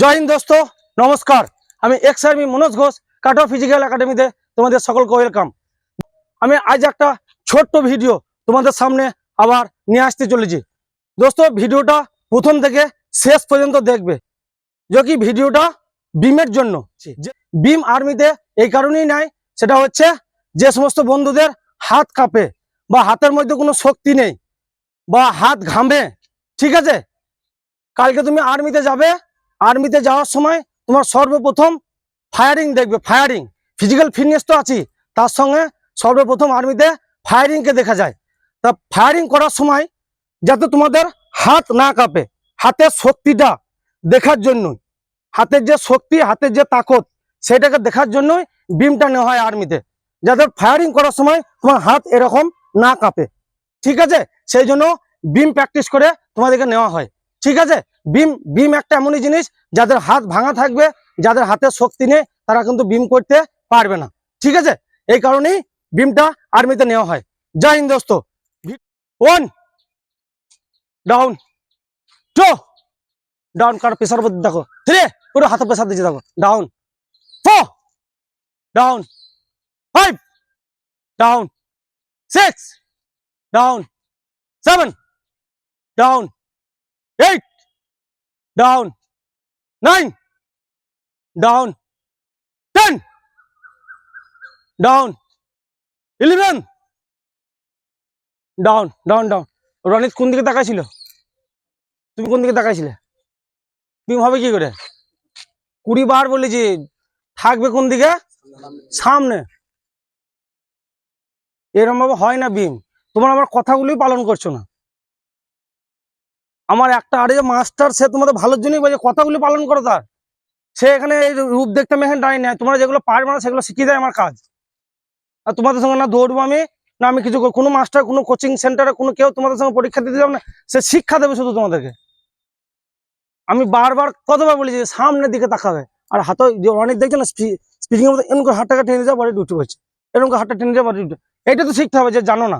জয় হিন্দ দোস্ত নমস্কার। আমি এক্স আর্মি মনোজ ঘোষ কাটা ফিজিক্যাল একাডেমিতে তোমাদের সকলকে ওয়েলকাম আমি আজ একটা ছোট্ট ভিডিও তোমাদের সামনে আবার নিয়ে আসতে চলেছি। দোস্ত ভিডিওটা প্রথম থেকে শেষ পর্যন্ত দেখবে। যে কি ভিডিওটা বিমের জন্য। বিম আর্মিতে এই কারণেই নাই সেটা হচ্ছে যে সমস্ত বন্ধুদের হাত কাঁপে বা হাতের মধ্যে কোনো শক্তি নেই বা হাত ঘামে ঠিক আছে? কালকে তুমি আর্মিতে যাবে আর্মিতে যাওয়ার সময় তোমার সর্বপ্রথম ফায়ারিং দেখবে ফায়ারিং ফিজিক্যাল ফিটনেস তো আছেই। তার সঙ্গে সর্বপ্রথম আর্মিতে ফায়ারিংকে দেখা যায়। তা ফায়ারিং করার সময় যাতে তোমাদের হাত না কাঁপে, হাতের শক্তিটা দেখার জন্যই। হাতের যে শক্তি, হাতের যে তাকত, সেটাকে দেখার জন্যই বিমটা নেওয়া হয় আর্মিতে। যাতে ফায়ারিং করার সময় তোমার হাত এরকম না কাঁপে। ঠিক আছে? সেই জন্য বিম প্র্যাকটিস করে তোমাদেরকে নেওয়া হয়। ঠিক আছে? বিম বিম একটা এমনই জিনিস যাদের হাত ভাঙা থাকবে, যাদের হাতে শক্তি নেই, তারা কিন্তু বিম করতে পারবে না। ঠিক আছে? এই কারণেই বিমটা আর্মিতে নেওয়া হয়। জয় Hind one down two down কার প্রেসার উপর দেখো থ্রি পুরো হাতে প্রেসার দিচ্ছে, দেখো down four down five down six down seven down eight, down, nine, down, ten, down, eleven, down, down, down. Ronit কোন দিকে তাকাইছিল? তুমি কোন দিকে তাকাইছিলে? তুমি হবে কি করে? কুড়ি বার বলেছি থাকবে কোন দিকে? সামনে। এরকম ভাবে হয় না বিম তোমার আমার কথাগুলোই পালন করছ না। আমার একটা আরে মাস্টার, সে তোমাদের ভালোর জন্যই বলছে, কথাগুলো পালন করো তার। সে এখানে রূপ দেখতে আমি এখানে দাঁড়িয়ে নেয়। তোমরা যেগুলো পারবে না, সেগুলো শিখিয়ে দেয় আমার কাজ। আর তোমাদের সঙ্গে না দৌড়বো আমি, না আমি কিছু কোনো মাস্টার, কোনো কোচিং সেন্টারে কোনো কেউ তোমাদের সঙ্গে পরীক্ষা দিতে যাবে না, সে শিক্ষা দেবে শুধু তোমাদেরকে। আমি বারবার কতবার বলি যে সামনের দিকে তাকাবে। আর হাতে অনেক দেখছে না স্পিকিং এরকম হাতটাকে টেনে যাওয়া বাড়ি উঠে পড়ছে এরকম হাতটা টেনে যাওয়া বাড়ি উঠে এটা তো শিখতে হবে যে জানো না।